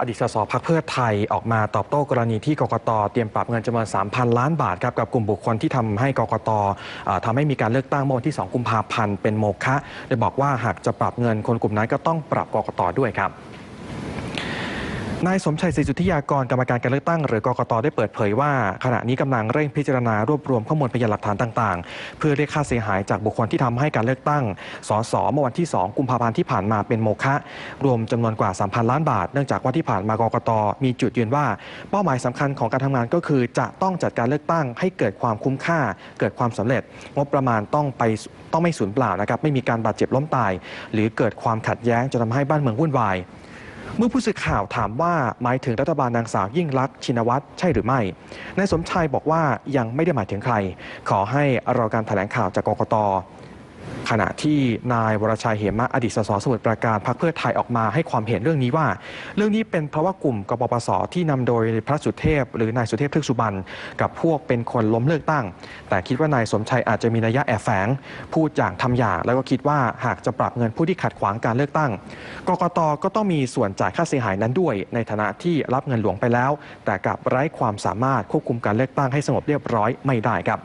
อดีตสสพักเพื่อไทยออกมาตอบโต้กรณีที่กกตเตรียมปรับเงินจำนวน 3,000 ล้านบาทครับกับกลุ่มบุคคลที่ทำให้กกตเอ่อทำให้มีการเลือกตั้งเมื่อวันที่ 2 กุมภาพันธ์เป็นโมฆะโดยบอกว่าหากจะปรับเงินคนกลุ่มนั้นก็ต้องปรับกกตด้วยครับ นายสมชัยศรีสุทธิยากรกรรมการการเลือกตั้งหรือกกตได้เปิดเผยว่า ขณะนี้กำลังเร่งพิจารณารวบรวมข้อมูลพยานหลักฐานต่างๆ เพื่อเรียกค่าเสียหายจากบุคคลที่ทำให้การเลือกตั้ง สสเมื่อวันที่ 2 กุมภาพันธ์ที่ผ่านมาเป็นโมฆะรวมจำนวนกว่า 3,000 ล้านบาท เนื่องจากว่าที่ผ่านมากกตมีจุดยืนว่า เป้าหมายสำคัญของการทำงานก็คือ จะต้องจัดการเลือกตั้ง ให้เกิดความคุ้มค่า เกิดความสำเร็จ งบประมาณต้องไปต้องไม่สูญเปล่านะครับไม่มีการบาดเจ็บล้มตาย หรือเกิดความขัดแย้งจนทำให้บ้านเมืองวุ่นวาย เมื่อผู้สื่อข่าวถามว่าหมายถึงรัฐบาลนางสาวยิ่งลักษณ์ชินวัตรใช่หรือไม่ นายสมชายบอกว่ายังไม่ได้หมายถึงใคร ขอให้รอการแถลงข่าวจากกกต ขณะที่นายวรชัยเหมะอดีตสสสมุทรปราการพรรคเพื่อไทยออกมาให้ความเห็นเรื่องนี้ว่า เรื่องนี้เป็นเพราะว่ากลุ่มกปปสที่นำโดยพระสุเทพ หรือนายสุเทพพฤกษุบันกับพวกเป็นคนล้มเลือกตั้ง แต่คิดว่านายสมชัยอาจจะมีนัยยะแอบแฝง พูดอย่างทำอย่าง แล้วก็คิดว่าหากจะปรับเงินผู้ที่ขัดขวางการเลือกตั้งกกตก็ต้องมีส่วนจ่ายค่าเสียหายนั้นด้วย ในฐานะที่รับเงินหลวงไปแล้ว แต่กับไร้ความสามารถควบคุมการเลือกตั้งให้สงบเรียบร้อยไม่ได้ครับ